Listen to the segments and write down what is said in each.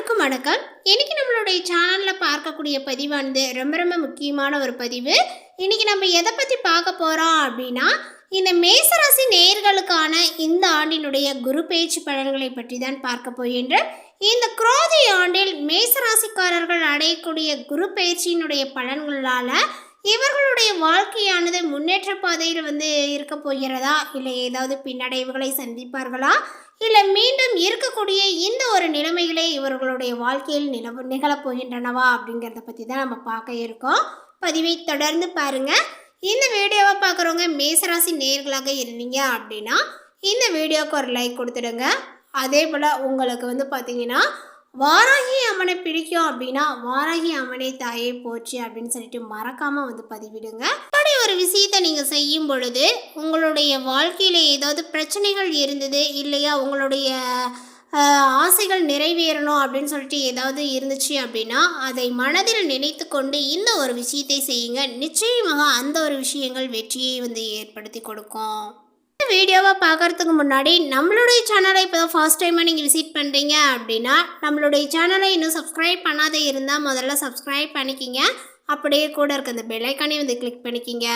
எல்லாருக்கும் வணக்கம். இன்னைக்கு நம்மளுடைய சேனலில் பார்க்கக்கூடிய பதிவானது ரொம்ப ரொம்ப முக்கியமான ஒரு பதிவு. இன்னைக்கு நம்ம எதை பற்றி பார்க்க போகிறோம் அப்படின்னா இந்த மேசராசி நேயர்களுக்கான இந்த ஆண்டினுடைய குரு பேச்சு பலன்களை பற்றி தான் பார்க்க போகின்ற இந்த குரோதி ஆண்டில் மேசராசிக்காரர்கள் அடையக்கூடிய குரு பயிற்சியினுடைய பலன்களால் இவர்களுடைய வாழ்க்கையானது முன்னேற்ற பாதையில் வந்து இருக்க போகிறதா? இல்லை ஏதாவது பின்னடைவுகளை சந்திப்பார்களா? இல்லை மீண்டும் இருக்கக்கூடிய இந்த ஒரு நிலைமைகளே இவர்களுடைய வாழ்க்கையில் நிலவு நிகழப்போகின்றனவா அப்படிங்கிறத பற்றி தான் நம்ம பார்க்க இருக்கோம். பதிவை தொடர்ந்து பாருங்கள் இந்த வீடியோவை பார்க்குறவங்க மேசராசி நேர்களாக இருந்தீங்க அப்படின்னா இந்த வீடியோவுக்கு ஒரு லைக் கொடுத்துடுங்க. அதே போல் உங்களுக்கு வந்து பார்த்தீங்கன்னா வாராகி அம்மனை பிடிக்கும் அப்படின்னா வாராகி அம்மனை தாயை போச்சு அப்படின்னு சொல்லிட்டு மறக்காம வந்து பதிவிடுங்க. அப்படி ஒரு விஷயத்தை நீங்க செய்யும் பொழுது உங்களுடைய வாழ்க்கையில ஏதாவது பிரச்சனைகள் இருந்தது இல்லையா? உங்களுடைய ஆசைகள் நிறைவேறணும் அப்படின்னு சொல்லிட்டு ஏதாவது இருந்துச்சு அப்படின்னா அதை மனதில் நினைத்து கொண்டு இந்த ஒரு விஷயத்தை செய்யுங்க. நிச்சயமாக அந்த ஒரு விஷயங்கள் வெற்றியை வந்து ஏற்படுத்தி கொடுக்கும். வீடியோவை பார்க்கறதுக்கு முன்னாடி நம்மளுடைய சேனலை இப்போ தான் ஃபர்ஸ்ட் டைமாக நீங்கள் விசிட் பண்ணுறீங்க அப்படின்னா நம்மளுடைய சேனலை இன்னும் சப்ஸ்கிரைப் பண்ணாத இருந்தால் முதல்ல சப்ஸ்கிரைப் பண்ணிக்கிங்க. அப்படியே கூட இருக்க அந்த பெல்லைக்கானே வந்து கிளிக் பண்ணிக்கிங்க.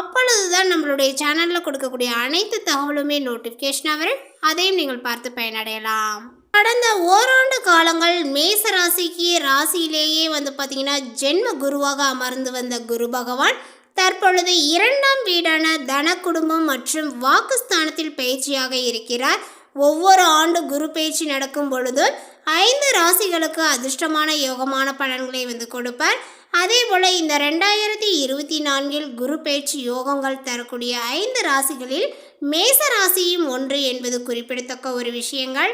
அப்பொழுது தான் நம்மளுடைய சேனலில் கொடுக்கக்கூடிய அனைத்து தகவலுமே நோட்டிஃபிகேஷனாக வரும். அதையும் நீங்கள் பார்த்து பயனடையலாம். கடந்த ஓராண்டு காலங்கள் மேச ராசிக்கு ராசியிலேயே வந்து பார்த்தீங்கன்னா ஜென்ம குருவாக அமர்ந்து வந்த குரு பகவான் தற்பொழுது இரண்டாம் வீடான தன குடும்பம் மற்றும் வாக்குஸ்தானத்தில் பயிற்சியாக இருக்கிறார். ஒவ்வொரு ஆண்டு குரு பயிற்சி நடக்கும் பொழுது ஐந்து ராசிகளுக்கு அதிர்ஷ்டமான யோகமான பலன்களை வந்து கொடுப்பார். அதே போல் இந்த ரெண்டாயிரத்தி இருபத்தி நான்கில் குரு பயிற்சி யோகங்கள் தரக்கூடிய ஐந்து ராசிகளில் மேச ராசியும் ஒன்று என்பது குறிப்பிடத்தக்க ஒரு விஷயங்கள்.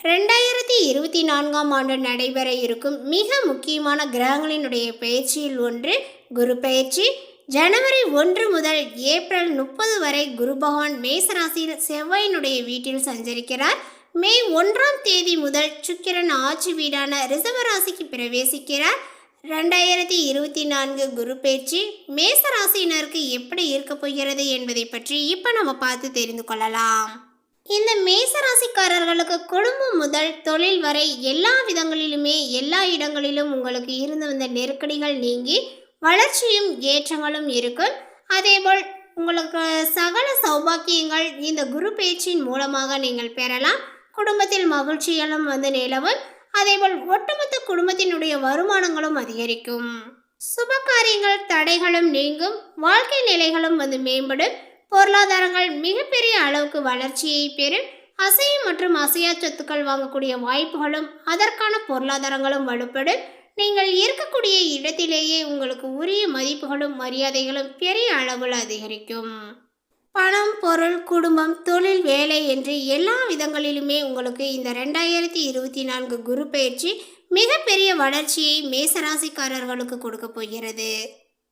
ரெண்டாயிரத்தி இருபத்தி நான்காம் ஆண்டு நடைபெற இருக்கும் மிக முக்கியமான கிரகங்களினுடைய பயிற்சியில் ஒன்று குரு பயிற்சி ஜனவரி ஒன்று முதல் ஏப்ரல் முப்பது வரை குரு பகவான் மேசராசியில் செவ்வாயினுடைய வீட்டில் சஞ்சரிக்கிறார். மே ஒன்றாம் தேதி முதல் சுக்கிரன் ஆட்சி வீடான ரிசவராசிக்கு பிரவேசிக்கிறார். ரெண்டாயிரத்தி இருபத்தி நான்கு குரு பேச்சு மேசராசினருக்கு எப்படி இருக்க போகிறது என்பதை பற்றி இப்போ நம்ம பார்த்து தெரிந்து கொள்ளலாம். இந்த மேச ராசிக்காரர்களுக்கு குடும்பம் முதல் தொழில் வரை எல்லா விதங்களிலுமே எல்லா இடங்களிலும் உங்களுக்கு இருந்து வந்த நெருக்கடிகள் நீங்கி வளர்ச்சியும் ஏற்றங்களும் இருக்கும். அதேபோல் உங்களுக்கு சகல சௌபாக்கியங்கள் இந்த குரு பேச்சின் மூலமாக நீங்கள் பெறலாம். குடும்பத்தில் மகிழ்ச்சிகளும் வந்து நிலவும். அதேபோல் ஒட்டுமொத்த குடும்பத்தினுடைய வருமானங்களும் அதிகரிக்கும். சுப காரியங்கள் தடைகளும் நீங்கும். வாழ்க்கை நிலைகளும் வந்து மேம்படும். பொருளாதாரங்கள் மிகப்பெரிய அளவுக்கு வளர்ச்சியை பெறும். அசையும் மற்றும் அசையா சொத்துக்கள் வாங்கக்கூடிய வாய்ப்புகளும் அதற்கான பொருளாதாரங்களும் வலுப்படும் நீங்கள் இருக்கக்கூடிய இடத்திலேயே உங்களுக்கு உரிய மதிப்புகளும் மரியாதைகளும் பெரிய அளவில் அதிகரிக்கும். பணம் பொருள் குடும்பம் தொழில் வேலை என்று எல்லா விதங்களிலுமே உங்களுக்கு இந்த ரெண்டாயிரத்தி இருபத்தி நான்கு குரு பயிற்சி மிகப்பெரிய வளர்ச்சியை மேசராசிக்காரர்களுக்கு கொடுக்க போகிறது.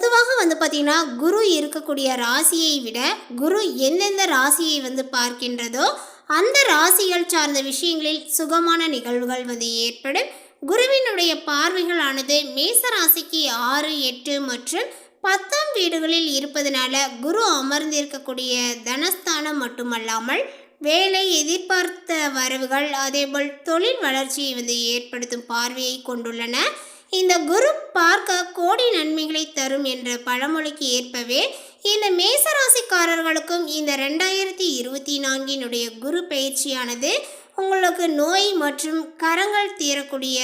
பொதுவாக வந்து பார்த்தீங்கன்னா குரு இருக்கக்கூடிய ராசியை விட குரு எந்தெந்த ராசியை வந்து பார்க்கின்றதோ அந்த ராசிகள் சார்ந்த விஷயங்களில் சுகமான நிகழ்வுகள் வந்து ஏற்படும். குருவினுடைய பார்வைகளானது மேசராசிக்கு ஆறு எட்டு மற்றும் பத்தாம் வீடுகளில் இருப்பதனால குரு அமர்ந்திருக்கக்கூடிய தனஸ்தானம் மட்டுமல்லாமல் வேலை எதிர்பார்த்த வரவுகள் அதேபோல் தொழில் வளர்ச்சியை வந்து ஏற்படுத்தும் பார்வையை கொண்டுள்ளன. இந்த குரு பார்க்க கோடி நன்மைகளை தரும் என்ற பழமொழிக்கு ஏற்பவே இந்த மேசராசிக்காரர்களுக்கும் இந்த ரெண்டாயிரத்தி இருபத்தி நான்கினுடைய குரு பயிற்சியானது உங்களுக்கு நோய் மற்றும் கரங்கள் தீரக்கூடிய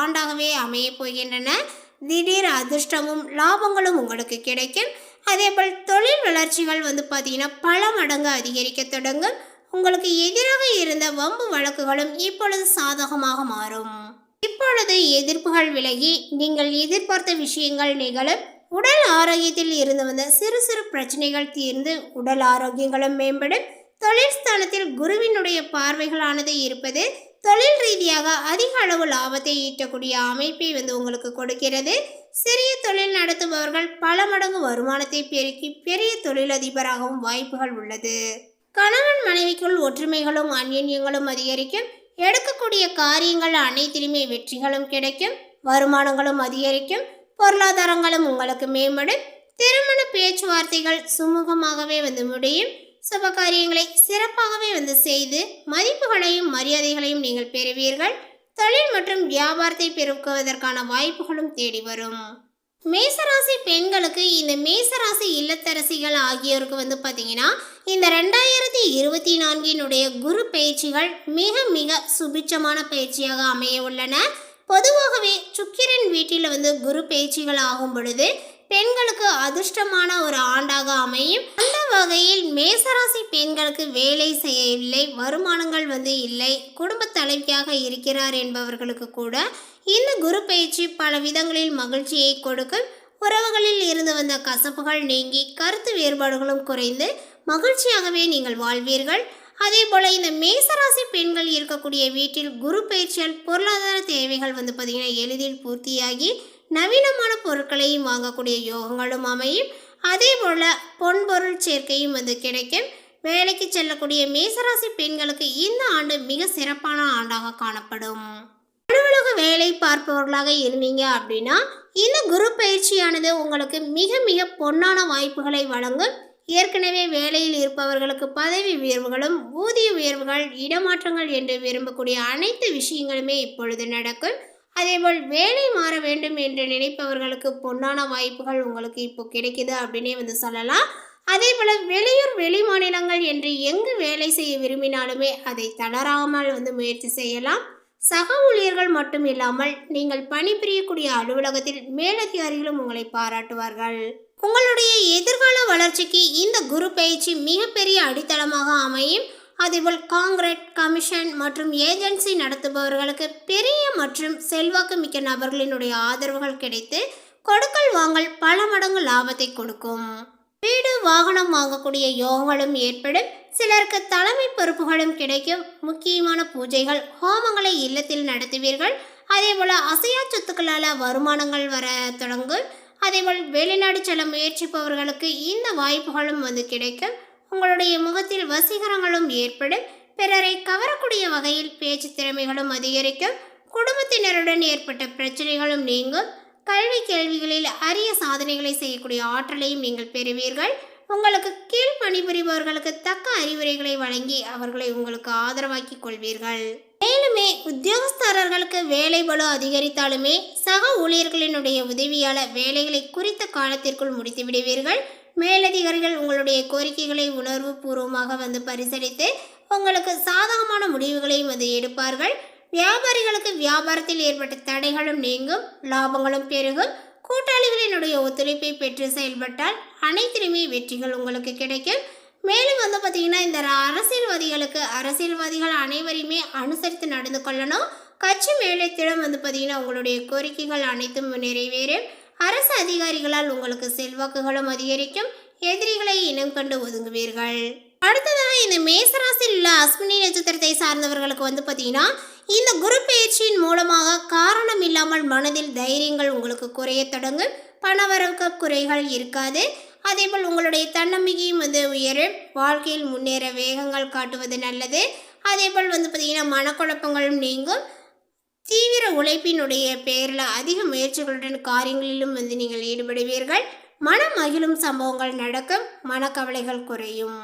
ஆண்டாகவே அமையப் போகின்றன. திடீர் அதிர்ஷ்டமும் லாபங்களும் உங்களுக்கு கிடைக்கும். அதேபோல் தொழில் வளர்ச்சிகள் வந்து பார்த்தீங்கன்னா பல மடங்கு அதிகரிக்க தொடங்கும். உங்களுக்கு எதிராக இருந்த வம்பு வழக்குகளும் இப்பொழுது சாதகமாக மாறும். இப்பொழுது எதிர்ப்புகள் விலகி நீங்கள் எதிர்பார்த்த விஷயங்கள் நிகழும். உடல் ஆரோக்கியத்தில் இருந்து வந்த சிறு சிறு பிரச்சனைகள் தீர்ந்து உடல் ஆரோக்கியங்களும் மேம்படும். தொழிற்ஸ்தானத்தில் குருவினுடைய பார்வைகளானது இருப்பது தொழில் ரீதியாக அதிக அளவு லாபத்தை ஈட்டக்கூடிய அமைப்பை வந்து உங்களுக்கு கொடுக்கிறது. சிறிய தொழில் நடத்துபவர்கள் பல மடங்கு வருமானத்தை பெருக்கி பெரிய தொழிலதிபராகவும் வாய்ப்புகள் உள்ளது. கணவன் மனைவிக்குள் ஒற்றுமைகளும் அந்யன்யங்களும் அதிகரிக்கும். எடுக்கக்கூடிய காரியங்கள் அனைத்திலுமே வெற்றிகளும் கிடைக்கும். வருமானங்களும் அதிகரிக்கும். பொருளாதாரங்களும் உங்களுக்கு மேம்படும். திருமண பேச்சுவார்த்தைகள் சுமூகமாகவே வந்து முடியும். சுப காரியங்களை சிறப்பாகவே வந்து செய்து மதிப்புகளையும் மரியாதைகளையும் நீங்கள் பெறுவீர்கள். தொழில் மற்றும் வியாபாரத்தை பெருக்குவதற்கான வாய்ப்புகளும் தேடி வரும். மேசராசி பெண்களுக்கு இந்த மேசராசி இல்லத்தரசிகள் ஆகியோருக்கு வந்து பார்த்தீங்கன்னா இந்த ரெண்டாயிரத்தி இருபத்தி நான்கினுடைய குரு பயிற்சிகள் மிக மிக சுபிட்சமான பயிற்சியாக அமைய உள்ளன பொதுவாகவே சுக்கிரன் வீட்டில் வந்து குரு பயிற்சிகள் ஆகும் பொழுது பெண்களுக்கு அதிர்ஷ்டமான ஒரு ஆண்டாக அமையும். அந்த வகையில் மேசராசி பெண்களுக்கு வேலை செய்யவில்லை வருமானங்கள் வந்து இல்லை குடும்ப தலைவியாக இருக்கிறார் என்பவர்களுக்கு கூட இந்த குரு பயிற்சி பல விதங்களில் மகிழ்ச்சியை கொடுக்கும். உறவுகளில் இருந்து வந்த கசப்புகள் நீங்கி கருத்து வேறுபாடுகளும் குறைந்து மகிழ்ச்சியாகவே நீங்கள் வாழ்வீர்கள். அதே போல் இந்த மேசராசி பெண்கள் இருக்கக்கூடிய வீட்டில் குரு பயிற்சியால் பொருளாதார தேவைகள் வந்து பார்த்திங்கன்னா எளிதில் பூர்த்தியாகி நவீனமான பொருட்களையும் வாங்கக்கூடிய யோகங்களும் அமையும். அதே போல் பொன்பொருள் சேர்க்கையும் வந்து கிடைக்கும். வேலைக்கு செல்லக்கூடிய மேசராசி பெண்களுக்கு இந்த ஆண்டு மிக சிறப்பான ஆண்டாக காணப்படும். அலுவலக வேலை பார்ப்பவர்களாக இருந்தீங்க அப்படின்னா இந்த குரு பயிற்சியானது உங்களுக்கு மிக மிக பொன்னான வாய்ப்புகளை வழங்கும். ஏற்கனவே வேலையில் இருப்பவர்களுக்கு பதவி உயர்வுகளும் ஊதிய உயர்வுகள் இடமாற்றங்கள் என்று விரும்பக்கூடிய அனைத்து விஷயங்களுமே இப்பொழுது நடக்கும். அதேபோல் வேலை மாற வேண்டும் என்று நினைப்பவர்களுக்கு பொன்னான வாய்ப்புகள் உங்களுக்கு இப்போ கிடைக்குது அப்படின்னே வந்து சொல்லலாம். அதே போல் வெளியூர் வெளி மாநிலங்கள் என்று எங்கு வேலை செய்ய விரும்பினாலுமே அதை தளராமல் வந்து முயற்சி செய்யலாம். சக ஊழியர்கள் மட்டும் இல்லாமல் நீங்கள் பணிபுரியக்கூடிய அலுவலகத்தில் மேலதிகாரிகளும் உங்களை பாராட்டுவார்கள். உங்களுடைய எதிர்கால வளர்ச்சிக்கு இந்த குரு பயிற்சி மிகப்பெரிய அடித்தளமாக அமையும். அதேபோல் காங்கிரட் கமிஷன் மற்றும் ஏஜென்சி நடத்துபவர்களுக்கு பெரிய மற்றும் செல்வாக்கு மிக்க நபர்களினுடைய ஆதரவுகள் கிடைத்து கொடுக்கல் வாங்கல் பல மடங்கு லாபத்தை கொடுக்கும். வீடு வாகனம் வாங்கக்கூடிய யோகங்களும் ஏற்படும். சிலருக்கு தலைமை பொறுப்புகளும் கிடைக்கும். முக்கியமான பூஜைகள் ஹோமங்களை இல்லத்தில் நடத்துவீர்கள். அதேபோல் அசையா சொத்துக்களால் வருமானங்கள் வர தொடங்கும். அதேபோல் வெளிநாடு செல்ல முயற்சிப்பவர்களுக்கு இந்த வாய்ப்புகளும் வந்து கிடைக்கும். உங்களுடைய முகத்தில் வசீகரங்களும் ஏற்படும். பிறரை கவரக்கூடிய வகையில் பேச்சு திறமைகளும் அதிகரிக்கும். குடும்பத்தினருடன் ஏற்பட்ட பிரச்சனைகளும் நீங்கும். கல்வி கேள்விகளில் அரிய சாதனைகளை செய்யக்கூடிய ஆற்றலையும் நீங்கள் பெறுவீர்கள். உங்களுக்கு கீழ் பணிபுரிபவர்களுக்கு தக்க அறிவுரைகளை வழங்கி அவர்களை உங்களுக்கு ஆதரவாக்கி கொள்வீர்கள். மேலுமே உத்தியோகஸ்தாரர்களுக்கு வேலை பலு அதிகரித்தாலுமே சக ஊழியர்களினுடைய உதவியால் வேலைகளை குறித்த காலத்திற்குள் முடித்து விடுவீர்கள் மேலதிகாரிகள் உங்களுடைய கோரிக்கைகளை உணர்வு பூர்வமாக வந்து பரிசீலித்து உங்களுக்கு சாதகமான முடிவுகளையும் வந்து எடுப்பார்கள். வியாபாரிகளுக்கு வியாபாரத்தில் ஏற்பட்ட தடைகளும் நீங்கும் லாபங்களும் பெருகும். கூட்டாளிகளினுடைய ஒத்துழைப்பை பெற்று செயல்பட்டால் அனைத்திலுமே வெற்றிகள் உங்களுக்கு கிடைக்கும். மேலும் வந்து பார்த்திங்கன்னா இந்த அரசியல்வாதிகளுக்கு அரசியல்வாதிகள் அனைவரையுமே அனுசரித்து நடந்து கொள்ளணும். கட்சி மேலத்திடம் வந்து பார்த்திங்கன்னா உங்களுடைய கோரிக்கைகள் அனைத்தும் நிறைவேறும். அரசு அதிகாரிகளால் உங்களுக்கு செல்வாக்குகளும் அதிகரிக்கும். எதிரிகளை இனம் கண்டு ஒதுங்குவீர்கள். அடுத்ததாக இந்த மேசராசியில் உள்ள அஸ்வினி நட்சத்திரத்தை சார்ந்தவர்களுக்கு வந்து பார்த்தீங்கன்னா இந்த குரு பயிற்சியின் மூலமாக காரணம் இல்லாமல் மனதில் தைரியங்கள் உங்களுக்கு குறைய தொடங்கும். பணவரவுக்கு குறைகள் இருக்காது. அதேபோல் உங்களுடைய தன்னம்பிக்கையும் வந்து உயரும். வாழ்க்கையில் முன்னேற வேகங்கள் காட்டுவது நல்லது. அதேபோல் வந்து பார்த்தீங்கன்னா மனக்குழப்பங்களும் நீங்கும். தீவிர உழைப்பினுடைய பேரில் அதிக முயற்சிகளுடன் காரியங்களிலும் வந்து நீங்கள் ஈடுபடுவீர்கள். மனம் மகிழும் சம்பவங்கள் நடக்கும். மனக்கவலைகள் குறையும்.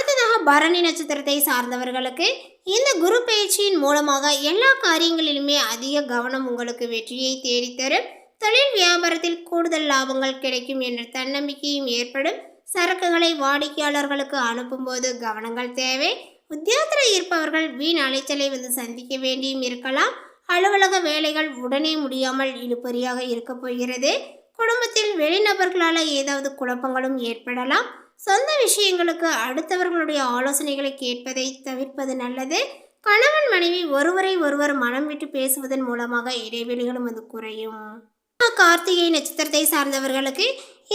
அடுத்ததாக பரணி நட்சத்திரத்தை சார்ந்தவர்களுக்கு இந்த குரு பயிற்சியின் மூலமாக எல்லா காரியங்களிலுமே அதிக கவனம் உங்களுக்கு வெற்றியை தேடித்தரும். தொழில் வியாபாரத்தில் கூடுதல் லாபங்கள் கிடைக்கும் என்ற தன்னம்பிக்கையும் ஏற்படும். சரக்குகளை வாடிக்கையாளர்களுக்கு அனுப்பும்போது கவனங்கள் தேவை. உத்தியோகத்தில் இருப்பவர்கள் வீண் அலைச்சலை வந்து சந்திக்க வேண்டியும் இருக்கலாம். அலுவலக வேலைகள் உடனே முடியாமல் இழுபறியாக இருக்கப் போகிறது. குடும்பத்தில் வெளிநபர்களால் ஏதாவது குழப்பங்களும் ஏற்படலாம். சொந்த விஷயங்களுக்கு அடுத்தவர்களுடைய ஆலோசனைகளை கேட்பதை தவிர்ப்பது நல்லது. கணவன் மனைவி ஒருவரை ஒருவர் மனம் விட்டு பேசுவதன் மூலமாக இடைவெளிகளும் அது குறையும். கார்த்திகை நட்சத்திரத்தை சார்ந்தவர்களுக்கு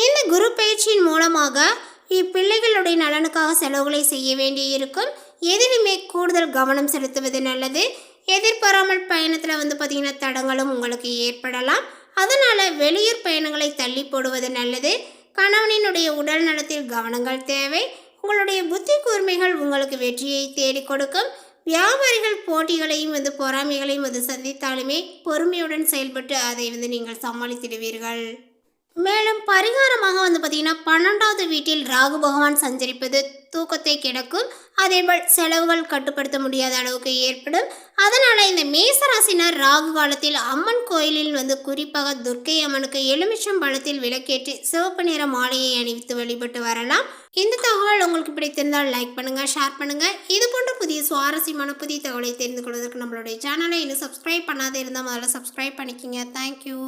இந்த குரு பயிற்சியின் மூலமாக இப்பிள்ளைகளுடைய நலனுக்காக செலவுகளை செய்ய வேண்டியிருக்கும். எதிலுமே கூடுதல் கவனம் செலுத்துவது நல்லது. எதிர்பாராமல் பயணத்தில் வந்து பார்த்திங்கன்னா தடங்களும் உங்களுக்கு ஏற்படலாம். அதனால் வெளியூர் பயணங்களை தள்ளி போடுவது நல்லது. கணவனினுடைய உடல் நலத்தில் கவனங்கள் தேவை. உங்களுடைய புத்தி கூர்மைகள் உங்களுக்கு வெற்றியை தேடிக் கொடுக்கும். வியாபாரிகள் போட்டிகளையும் வந்து பொறாமைகளையும் வந்து சந்தித்தாலுமே பொறுமையுடன் செயல்பட்டு அதை வந்து நீங்கள் சமாளித்திடுவீர்கள். மேலும் பரிகாரமாக வந்து பார்த்திங்கன்னா பன்னெண்டாவது வீட்டில் ராகு பகவான் சஞ்சரிப்பது தூக்கத்தை கிடக்கும். அதேபோல் செலவுகள் கட்டுப்படுத்த முடியாத அளவுக்கு ஏற்படும். அதனால் இந்த மேசராசினர் ராகு காலத்தில் அம்மன் கோயிலில் வந்து குறிப்பாக துர்க்கை அம்மனுக்கு எலுமிச்சம் பழத்தில் விளக்கேற்றி சிவப்பு நிற மாலையை அணிவித்து வழிபட்டு வரலாம். இந்த தகவல் உங்களுக்கு பிடித்திருந்தால் லைக் பண்ணுங்கள் ஷேர் பண்ணுங்கள் இது போன்ற புதிய சுவாரஸ்யமான புதிய தகவலை தெரிந்து கொள்வதற்கு நம்மளுடைய சேனலை இன்னும் சப்ஸ்கிரைப் பண்ணாத இருந்தால் முதல்ல சப்ஸ்கிரைப் பண்ணிக்கிங்க. தேங்க்யூ